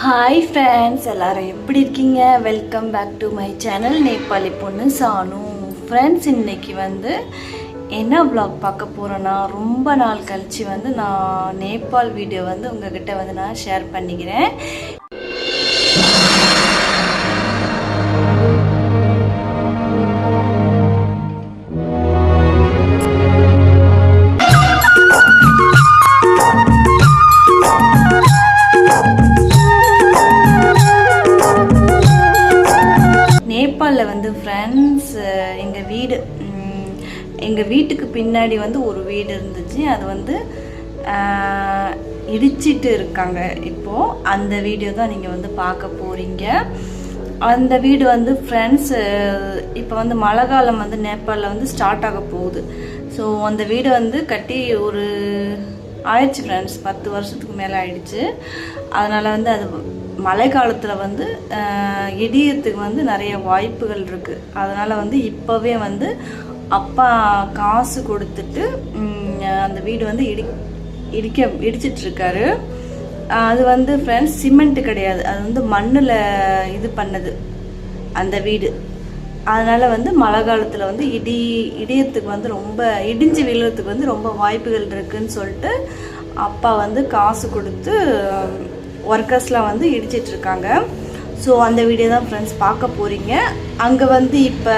Hi friends எல்லாரும் எப்படி இருக்கீங்க? Welcome back to my channel Nepali பொண்ணு சானு ஃப்ரெண்ட்ஸ் இன்னைக்கு வந்து என்ன வ்ளாக் பார்க்க போகிறேன்னா ரொம்ப நாள் கழித்து வந்து நான் நேபாள் வீடியோ வந்து உங்ககிட்ட வந்து நான் ஷேர் பண்ணிக்கிறேன். பின்னாடி வந்து ஒரு வீடு இருந்துச்சு. அது வந்து இடிச்சிட்டு இருக்காங்க. இப்போது அந்த வீடியோ தான் நீங்கள் வந்து பார்க்க போகிறீங்க அந்த வீடு வந்து ஃப்ரெண்ட்ஸ் இப்போ வந்து மழை காலம் வந்து நேபாளில் வந்து ஸ்டார்ட் ஆக போகுது. ஸோ அந்த வீடு வந்து கட்டி ஒரு ஆயிடுச்சு ஃப்ரெண்ட்ஸ் பத்து வருஷத்துக்கு மேலே ஆயிடுச்சு. அதனால் வந்து அது மழை காலத்தில் வந்து இடியத்துக்கு வந்து நிறைய வாய்ப்புகள் இருக்குது அதனால் வந்து இப்போவே வந்து அப்பா காசு கொடுத்துட்டு அந்த வீடு வந்து இடி இடிக்க இடிச்சிட்டு இருக்காரு அது வந்து ஃப்ரெண்ட்ஸ் சிமெண்ட் கிடையாது. அது வந்து மண்ணில் இது பண்ணது அந்த வீடு. அதனால் வந்து மழை காலத்தில் வந்து இடி இடியத்துக்கு வந்து ரொம்ப இடிஞ்சு விழுறதுக்கு வந்து ரொம்ப வாய்ப்புகள் இருக்குன்னு சொல்லிட்டு அப்பா வந்து காசு கொடுத்து ஒர்க்கர்ஸ்லாம் வந்து இடிச்சிட்டு இருக்காங்க ஸோ அந்த வீடியோ தான் ஃப்ரெண்ட்ஸ் பார்க்க போகிறீங்க அங்கே வந்து இப்போ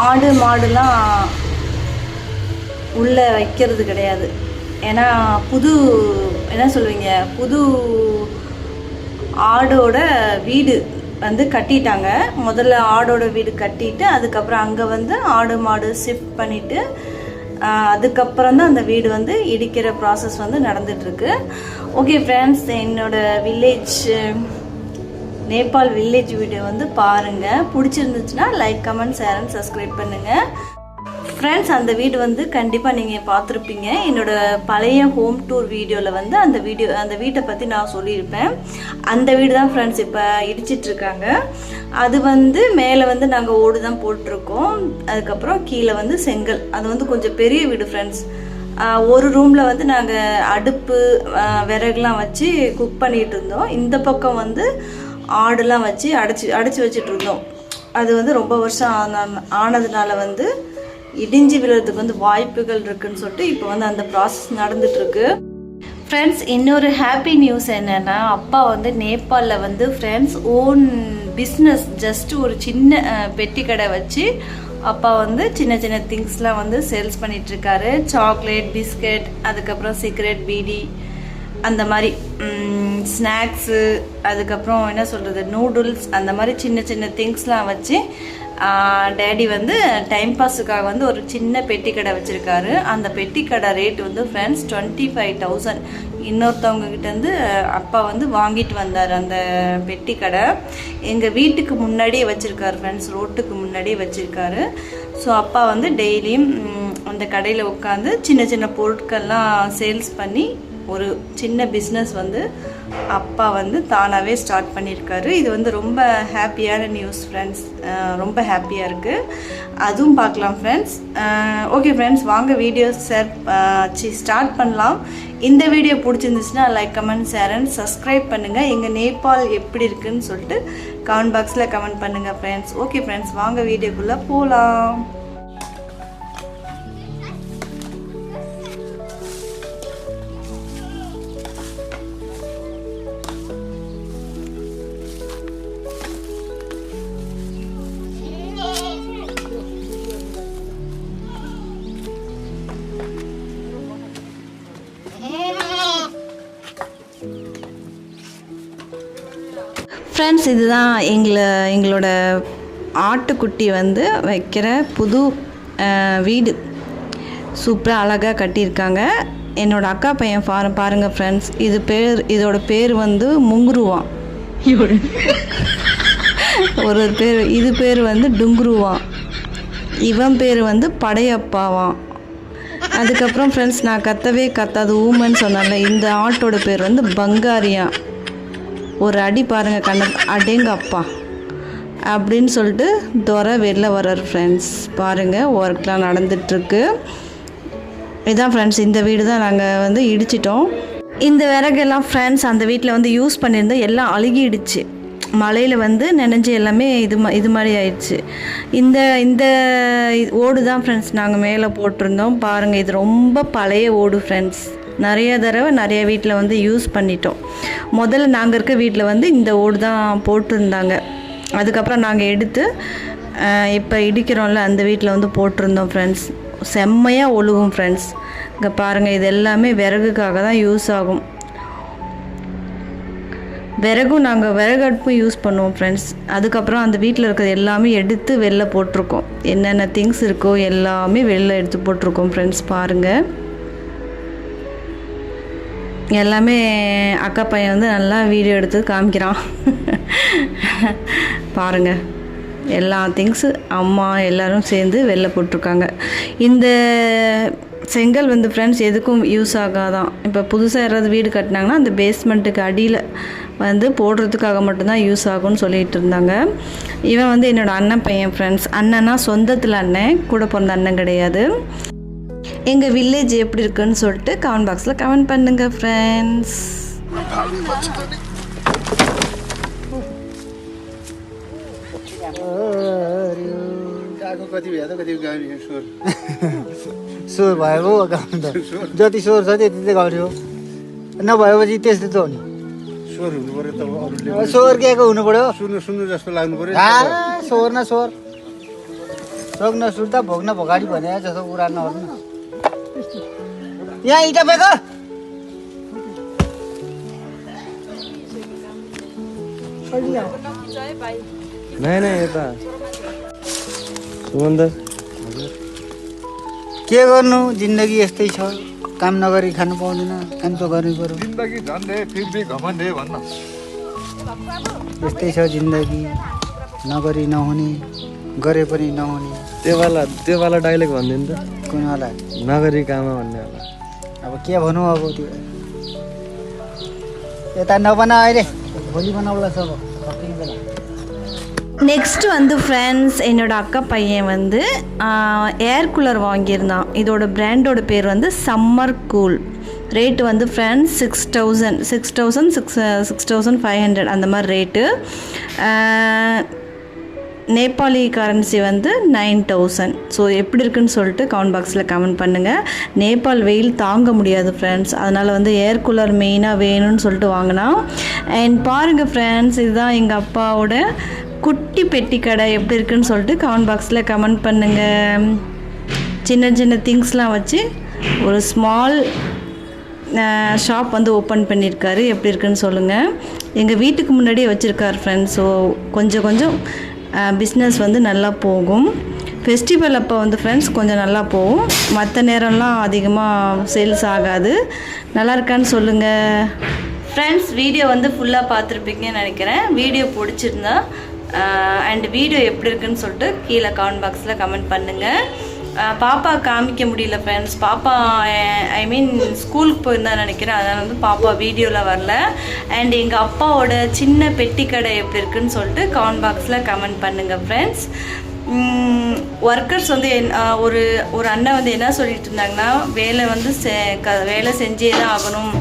ஆடு மாடுலாம் உள்ளே வைக்கிறது கிடையாது. ஏன்னா புது என்ன சொல்லுவீங்க புது ஆடோட வீடு வந்து கட்டிட்டாங்க. முதல்ல ஆடோட வீடு கட்டிட்டு அதுக்கப்புறம் அங்கே வந்து ஆடு மாடு ஷிஃப்ட் பண்ணிவிட்டு அதுக்கப்புறம் தான் அந்த வீடு வந்து இடிக்கிற ப்ராசஸ் வந்து நடந்துகிட்ருக்கு ஓகே ஃப்ரெண்ட்ஸ் என்னோடய வில்லேஜ் நேபாள் வில்லேஜ் வீடியோ வந்து பாருங்கள் பிடிச்சிருந்துச்சுன்னா like comment share and subscribe பண்ணுங்கள் ஃப்ரெண்ட்ஸ் அந்த வீடு வந்து கண்டிப்பாக நீங்கள் பார்த்துருப்பீங்க. என்னோட பழைய ஹோம் டூர் வீடியோவில் வந்து அந்த வீடியோ அந்த வீட்டை பற்றி நான் சொல்லியிருப்பேன். அந்த வீடு தான் ஃப்ரெண்ட்ஸ் இப்போ இடிச்சிட்ருக்காங்க அது வந்து மேலே வந்து நாங்கள் ஓடு தான் போட்டிருக்கோம். அதுக்கப்புறம் கீழே வந்து செங்கல். அது வந்து கொஞ்சம் பெரிய வீடு ஃப்ரெண்ட்ஸ் ஒரு ரூமில் வந்து நாங்கள் அடுப்பு விறகுலாம் வச்சு குக் பண்ணிகிட்டு இருந்தோம். இந்த பக்கம் வந்து ஆடுலாம் வச்சு அடைச்சி அடைச்சி வச்சுட்டு இருந்தோம் அது வந்து ரொம்ப வருஷம் ஆன ஆனதுனால வந்து இடிஞ்சு விழுறதுக்கு வந்து வாய்ப்புகள் இருக்குன்னு சொல்லிட்டு இப்போ வந்து அந்த ப்ராசஸ் நடந்துட்டுருக்கு ஃப்ரெண்ட்ஸ் இன்னொரு ஹாப்பி நியூஸ் என்னென்னா அப்பா வந்து நேபாளில் வந்து ஃப்ரெண்ட்ஸ் ஓன் பிஸ்னஸ் ஜஸ்ட் ஒரு சின்ன பெட்டி கடை வச்சு அப்பா வந்து சின்ன சின்ன திங்ஸ்லாம் வந்து சேல்ஸ் பண்ணிகிட்ருக்காரு சாக்லேட் பிஸ்கட் அதுக்கப்புறம் சிகரெட் பீடி அந்த மாதிரி ஸ்நாக்ஸு அதுக்கப்புறம் என்ன சொல்கிறது நூடுல்ஸ் அந்த மாதிரி சின்ன சின்ன திங்ஸ்லாம் வச்சு டேடி வந்து டைம் பாஸுக்காக வந்து ஒரு சின்ன பெட்டி கடை வச்சுருக்காரு. அந்த பெட்டி கடை ரேட் வந்து ஃப்ரெண்ட்ஸ் டுவெண்ட்டி ஃபைவ் தௌசண்ட் இன்னொருத்தவங்கக்கிட்டேருந்து அப்பா வந்து வாங்கிட்டு வந்தார் அந்த பெட்டி கடை. எங்கள் வீட்டுக்கு முன்னாடியே வச்சுருக்காரு ஃப்ரெண்ட்ஸ் ரோட்டுக்கு முன்னாடியே வச்சுருக்காரு. ஸோ அப்பா வந்து டெய்லியும் அந்த கடையில் உட்காந்து சின்ன சின்ன பொருட்கள்லாம் சேல்ஸ் பண்ணி ஒரு சின்ன பிஸ்னஸ் வந்து அப்பா வந்து தானாகவே ஸ்டார்ட் பண்ணியிருக்காரு. இது வந்து ரொம்ப ஹாப்பியான நியூஸ் ஃப்ரெண்ட்ஸ் ரொம்ப ஹாப்பியாக இருக்குது அதுவும் பார்க்கலாம் ஃப்ரெண்ட்ஸ் ஓகே ஃப்ரெண்ட்ஸ் வாங்க வீடியோ ஷேர் சி ஸ்டார்ட் பண்ணலாம். இந்த வீடியோ பிடிச்சிருந்துச்சுன்னா like comment share and subscribe பண்ணுங்கள் எங்கள் நேபாள் எப்படி இருக்குன்னு சொல்லிட்டு கமெண்ட் பாக்ஸில் கமெண்ட் பண்ணுங்கள் ஃப்ரெண்ட்ஸ் ஓகே ஃப்ரெண்ட்ஸ் வாங்க வீடியோக்குள்ளே போகலாம் ஃப்ரெண்ட்ஸ் இதுதான் எங்களை எங்களோட ஆட்டுக்குட்டி வந்து வைக்கிற புது வீடு. சூப்பராக அழகாக கட்டியிருக்காங்க. என்னோட அக்கா பையன் பாரு பாருங்கள் ஃப்ரெண்ட்ஸ் இது பேர் இதோட பேர் வந்து முங்குருவான் ஒரு ஒரு பேர் இது பேர் வந்து டுங்குருவான் இவன் பேர் வந்து படையப்பாவான் அதுக்கப்புறம் ஃப்ரெண்ட்ஸ் நான் கத்தவே கத்தாது. ஊமன்னு சொன்னால இந்த ஆட்டோட பேர் வந்து பங்காரியா. ஒரு அடி பாருங்கள் கண்ண அடேங்க அப்பா. அப்படின்னு சொல்லிட்டு துறை வெளில வர்றார் ஃப்ரெண்ட்ஸ் பாருங்கள் ஒர்க்லாம் நடந்துட்டுருக்கு. இதான் ஃப்ரெண்ட்ஸ் இந்த வீடு தான் நாங்கள் வந்து இடிச்சிட்டோம். இந்த விறகெல்லாம் ஃப்ரெண்ட்ஸ் அந்த வீட்டில் வந்து யூஸ் பண்ணியிருந்தோம் எல்லாம் அழுகிடுச்சு. மலையில் வந்து நினைஞ்சு எல்லாமே இது மா இது மாதிரி ஆயிடுச்சு. இந்த இந்த இது- ஓடு தான் ஃப்ரெண்ட்ஸ் நாங்கள் மேலே போட்டிருந்தோம். பாருங்கள் இது ரொம்ப பழைய ஓடு ஃப்ரெண்ட்ஸ் நிறைய தடவை நிறைய வீட்டில் வந்து யூஸ் பண்ணிட்டோம். முதல்ல நாங்கள் இருக்க வீட்டில் வந்து இந்த ஓடு தான் போட்டிருந்தாங்க. அதுக்கப்புறம் நாங்கள் எடுத்து இப்போ இடிக்கிறோம்ல அந்த வீட்டில் வந்து போட்டிருந்தோம் ஃப்ரெண்ட்ஸ் செம்மையாக ஒழுகும் ஃப்ரெண்ட்ஸ் இங்கே பாருங்கள் இது எல்லாமே விறகுக்காக தான் யூஸ் ஆகும். விறகும் நாங்கள் விறகு அடுப்பும் யூஸ் பண்ணுவோம் ஃப்ரெண்ட்ஸ் அதுக்கப்புறம் அந்த வீட்டில் இருக்கிறது எல்லாமே எடுத்து வெளில போட்டிருக்கோம். என்னென்ன திங்ஸ் இருக்கோ எல்லாமே வெளில எடுத்து போட்டிருக்கோம் ஃப்ரெண்ட்ஸ் பாருங்கள் எல்லாமே அக்கா பையன் வந்து நல்லா வீடியோ எடுத்து காமிக்கிறான். பாருங்கள் எல்லா திங்ஸு அம்மா எல்லோரும் சேர்ந்து வெளில போட்டிருக்காங்க. இந்த செங்கல் வந்து ஃப்ரெண்ட்ஸ் எதுக்கும் யூஸ் ஆகாதான். இப்போ புதுசாக யாராவது வீடு கட்டினாங்கன்னா அந்த பேஸ்மெண்ட்டுக்கு அடியில் வந்து போடுறதுக்காக மட்டும்தான் யூஸ் ஆகும்னு சொல்லிட்டு இருந்தாங்க. இவன் வந்து என்னோடய அண்ணன் பையன் ஃப்ரெண்ட்ஸ் அண்ணன்னா சொந்தத்தில் அண்ணன் கூட பிறந்த அண்ணன் கிடையாது. எங்கள் வில்லேஜ் எப்படி இருக்குன்னு சொல்லிட்டு கமெண்ட் பாக்ஸில் கமெண்ட் பண்ணுங்கள் ஃப்ரெண்ட்ஸ் गएको कति भए त कति गाउने स्वर स्वर भयो पो गाउनु त जति स्वर छ त्यति चाहिँ गाउने हो नभएपछि त्यस्तो त हो नि स्वर हुनु पऱ्यो त अरूले अब स्वर केको हुनु पऱ्यो सुन्नु सुन्नु जस्तो लाग्नु पऱ्यो आ स्वर न स्वर सोक न सुर्ता भोग न भोगाडी भने जस्तो कुरा नगर्नु यहाँ इटा बेको नाही नाही यता के गर्नु जिन्दगी यस्तै छ काम नगरी खानु पाउँदैन काम त गर्नै पऱ्यो यस्तै छ जिन्दगी नगरी नहुने गरे पनि नहुने त्यो वाला त्यो वाला डाइलेक्ट भनिदिनु त कुनवाला नगरी कामा भन्ने वाला अब के भनौँ अब त्यो यता नबना अहिले भोलि बनाउला सब सकिने बेला நெக்ஸ்ட் வந்து ஃப்ரெண்ட்ஸ் என்னோட அக்கா பையன் வந்து ஏர் கூலர் வாங்கியிருந்தான் இதோட பிராண்டோட பேர் வந்து சம்மர் கூல் ரேட்டு வந்து friends six thousand six thousand six six thousand five hundred அந்த மாதிரி ரேட்டு நேபாளி கரன்சி வந்து நைன் தௌசண்ட் ஸோ எப்படி இருக்குன்னு சொல்லிட்டு கமெண்ட் பாக்ஸில் கமெண்ட் பண்ணுங்கள் நேபாள் வெயில் தாங்க முடியாது ஃப்ரெண்ட்ஸ் அதனால் வந்து ஏர் கூலர் மெயினாக வேணும்னு சொல்லிட்டு வாங்கினோம் அண்ட் பாருங்கள் ஃப்ரெண்ட்ஸ் இதுதான் எங்கள் அப்பாவோட குட்டி பெட்டி கடை எப்படி இருக்குன்னு சொல்லிட்டு கமெண்ட் பாக்ஸில் கமெண்ட் பண்ணுங்கள் சின்ன சின்ன திங்ஸ்லாம் வச்சு ஒரு ஸ்மால் ஷாப் வந்து ஓப்பன் பண்ணியிருக்காரு. எப்படி இருக்குன்னு சொல்லுங்கள் எங்கள் வீட்டுக்கு முன்னாடியே வச்சுருக்காரு ஃப்ரெண்ட்ஸ் ஸோ கொஞ்சம் கொஞ்சம் பிஸ்னஸ் வந்து நல்லா போகும். ஃபெஸ்டிவல் அப்போ வந்து ஃப்ரெண்ட்ஸ் கொஞ்சம் நல்லா போகும். மற்ற நேரம்லாம் அதிகமாக சேல்ஸ் ஆகாது. நல்லா இருக்கான்னு சொல்லுங்கள் ஃப்ரெண்ட்ஸ் வீடியோ வந்து ஃபுல்லாக பார்த்துருப்பீங்கன்னு நினைக்கிறேன். வீடியோ பிடிச்சிருந்தா அண்ட் வீடியோ எப்படி இருக்குன்னு சொல்லிட்டு கீழே கமெண்ட் பாக்ஸில் கமெண்ட் பண்ணுங்கள் பாப்பா காமிக்க முடியல ஃப்ரெண்ட்ஸ் பாப்பா ஐ மீன் ஸ்கூலுக்கு போயிருந்தா நினைக்கிறேன். அதனால் வந்து பாப்பா வீடியோவில் வரல. அண்ட் எங்கள் அப்பாவோட சின்ன பெட்டி கடை எப்படி இருக்குன்னு சொல்லிட்டு கமெண்ட் பாக்ஸில் கமெண்ட் பண்ணுங்கள் ஃப்ரெண்ட்ஸ் ஒர்க்கர்ஸ் வந்து என் ஒரு ஒரு அண்ணன் வந்து என்ன சொல்லிட்டு இருந்தாங்கன்னா வேலை வந்து செ க வேலை செஞ்சே தான் ஆகணும்.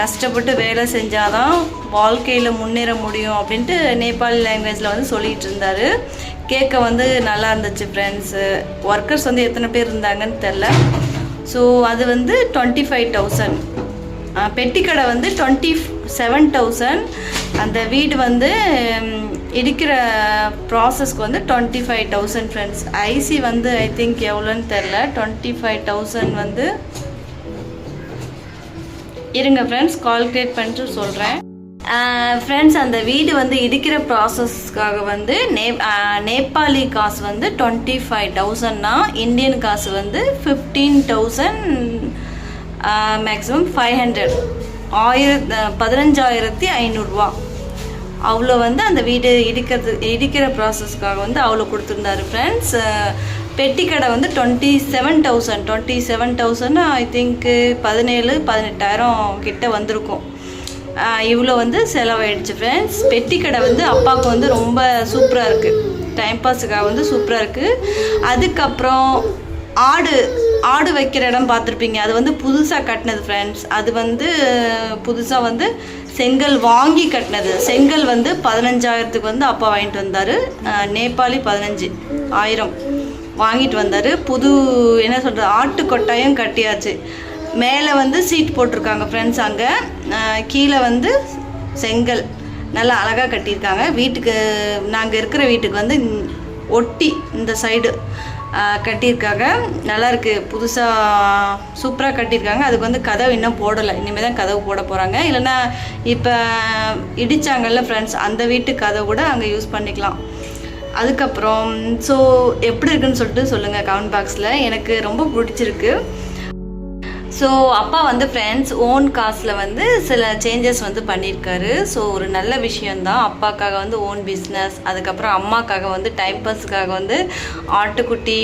கஷ்டப்பட்டு வேலை செஞ்சாதான் வாழ்க்கையில் முன்னேற முடியும் அப்படின்ட்டு நேபாளி லாங்குவேஜில் வந்து சொல்லிகிட்டு இருந்தார். கேட்க வந்து நல்லா இருந்துச்சு ஃப்ரெண்ட்ஸு ஒர்க்கர்ஸ் வந்து எத்தனை பேர் இருந்தாங்கன்னு தெரில. ஸோ அது வந்து டுவெண்ட்டி ஃபைவ் தௌசண்ட் பெட்டிக்கடை வந்து டுவெண்ட்டி செவன் தௌசண்ட் அந்த வீடு வந்து இடிக்கிற ப்ராசஸ்க்கு வந்து twenty five thousand friends I see வந்து ஐ திங்க் எவ்வளோன்னு தெரில. டுவெண்ட்டி ஃபைவ் தௌசண்ட் வந்து. இருங்க ஃப்ரெண்ட்ஸ் கால்குலேட் பண்ணிட்டு சொல்கிறேன் ஃப்ரெண்ட்ஸ் அந்த வீடு வந்து இடிக்கிற ப்ராசஸ்க்காக வந்து நே நேபாளி காசு வந்து டுவெண்ட்டி ஃபைவ் தௌசண்ட்னா இந்தியன் காசு வந்து fifteen thousand maximum five hundred ஆயிரத் பதினஞ்சாயிரத்தி ஐநூறுரூவா அவ்வளோ வந்து அந்த வீடு இடிக்கிறது இடிக்கிற ப்ராசஸ்க்காக வந்து அவ்வளோ கொடுத்துருந்தாரு ஃப்ரெண்ட்ஸ் பெட்டி கடை வந்து twenty seven thousand twenty seven thousand I think பதினேழு பதினெட்டாயிரம் கிட்ட வந்திருக்கும். இவ்வளோ வந்து செலவாயிடுச்சு ஃப்ரெண்ட்ஸ் பெட்டி கடை வந்து அப்பாவுக்கு வந்து ரொம்ப சூப்பராக இருக்குது டைம் பாஸுக்காக வந்து சூப்பராக இருக்குது அதுக்கப்புறம் ஆடு ஆடு வைக்கிற இடம் பார்த்துருப்பீங்க. அது வந்து புதுசாக கட்டினது ஃப்ரெண்ட்ஸ் அது வந்து புதுசாக வந்து செங்கல் வாங்கி கட்டினது. செங்கல் வந்து பதினஞ்சாயிரத்துக்கு வந்து அப்பா வாங்கிட்டு வந்தார். நேபாளி பதினஞ்சு ஆயிரம் வாங்கிட்டு வந்தார். புது என்ன சொல்கிறது ஆட்டு கொட்டாயம் கட்டியாச்சு. மேலே வந்து சீட் போட்டிருக்காங்க ஃப்ரெண்ட்ஸ் அங்கே. கீழே வந்து செங்கல். நல்லா அழகாக கட்டியிருக்காங்க. வீட்டுக்கு நாங்கள் இருக்கிற வீட்டுக்கு வந்து ஒட்டி இந்த சைடு கட்டியிருக்காங்க. நல்லா இருக்குது புதுசாக சூப்பராக கட்டியிருக்காங்க. அதுக்கு வந்து கதவு இன்னும் போடலை. இனிமேல் தான் கதவு போட போகிறாங்க இல்லைன்னா இப்போ இடிச்சாங்கல்ல ஃப்ரெண்ட்ஸ் அந்த வீட்டு கதவு கூட அங்கே யூஸ் பண்ணிக்கலாம். அதுக்கப்புறம் ஸோ எப்படி இருக்குன்னு சொல்லிட்டு சொல்லுங்கள் கமெண்ட் பாக்ஸில் எனக்கு ரொம்ப பிடிச்சிருக்கு. ஸோ அப்பா வந்து ஃப்ரெண்ட்ஸ் ஓன் காசில் வந்து சில சேஞ்சஸ் வந்து பண்ணியிருக்காரு. ஸோ ஒரு நல்ல விஷயந்தான் அப்பாக்காக வந்து ஓன் பிஸ்னஸ் அதுக்கப்புறம் அம்மாக்காக வந்து டைம் பாஸுக்காக வந்து ஆட்டுக்குட்டி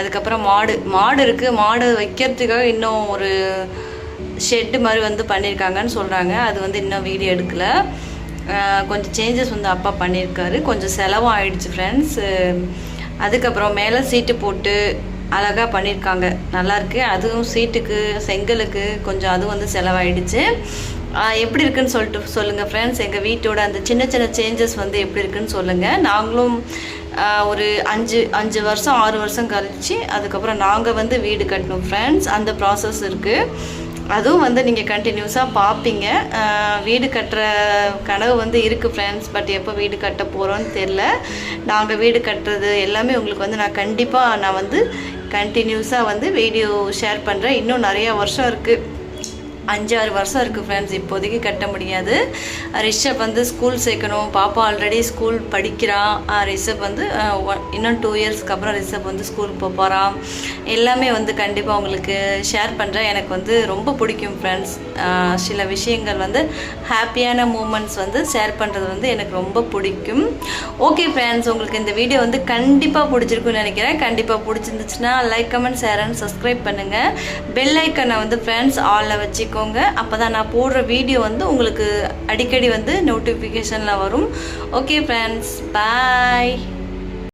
அதுக்கப்புறம் மாடு மாடு இருக்குது மாடு வைக்கிறதுக்காக இன்னும் ஒரு ஷெட்டு மாதிரி வந்து பண்ணியிருக்காங்கன்னு சொல்கிறாங்க அது வந்து இன்னும் வீடியோ எடுக்கல. கொஞ்சம் சேஞ்சஸ் வந்து அப்பா பண்ணியிருக்காரு. கொஞ்சம் செலவும் ஆயிடுச்சு ஃப்ரெண்ட்ஸ் அதுக்கப்புறம் மேலே சீட்டு போட்டு அழகாக பண்ணியிருக்காங்க நல்லாயிருக்கு அதுவும் சீட்டுக்கு செங்கலுக்கு கொஞ்சம் அது வந்து செலவாயிடுச்சு. எப்படி இருக்குன்னு சொல்லிட்டு சொல்லுங்கள் ஃப்ரெண்ட்ஸ் எங்கள் வீட்டோட அந்த சின்ன சின்ன சேஞ்சஸ் வந்து எப்படி இருக்குன்னு சொல்லுங்கள் நாங்களும் ஒரு அஞ்சு அஞ்சு வருஷம் ஆறு வருஷம் கழிச்சு அதுக்கப்புறம் நாங்கள் வந்து வீடு கட்டணும் ஃப்ரெண்ட்ஸ் அந்த ப்ராசஸ் இருக்குது அதுவும் வந்து நீங்கள் கண்டினியூஸாக பார்ப்பீங்க வீடு கட்டுற கனவு வந்து இருக்குது ஃப்ரெண்ட்ஸ் பட் எப்போ வீடு கட்ட போகிறோன்னு தெரில நாங்கள் வீடு கட்டுறது எல்லாமே உங்களுக்கு வந்து நான் கண்டிப்பாக நான் வந்து கண்டினியூஸாக வந்து வீடியோ ஷேர் பண்ணுறேன் இன்னும் நிறையா வருஷம் இருக்குது அஞ்சாறு வருஷம் இருக்குது ஃப்ரெண்ட்ஸ் இப்போதைக்கு கட்ட முடியாது. ரிஷப் வந்து ஸ்கூல் சேர்க்கணும். பாப்பா ஆல்ரெடி ஸ்கூல் படிக்கிறான் ரிஷப் வந்து இன்னும் டூ இயர்ஸ்க்கு அப்புறம் ரிஷப் வந்து ஸ்கூல் போக போகிறான் எல்லாமே வந்து கண்டிப்பாக உங்களுக்கு ஷேர் பண்ணுறேன் எனக்கு வந்து ரொம்ப பிடிக்கும் ஃப்ரெண்ட்ஸ் சில விஷயங்கள் வந்து ஹாப்பியான மூமெண்ட்ஸ் வந்து ஷேர் பண்ணுறது வந்து எனக்கு ரொம்ப பிடிக்கும். ஓகே ஃப்ரெண்ட்ஸ் உங்களுக்கு இந்த வீடியோ வந்து கண்டிப்பாக பிடிச்சிருக்குன்னு நினைக்கிறேன். கண்டிப்பாக பிடிச்சிருந்துச்சுன்னா like comment share and subscribe பண்ணுங்கள் பெல் ஐக்கனை வந்து ஃப்ரெண்ட்ஸ் ஆலில் பண்ணிக்கோங்க. அப்போ தான் நான் போடுற வீடியோ வந்து உங்களுக்கு அடிக்கடி வந்து நோட்டிஃபிகேஷனில் வரும். Okay friends bye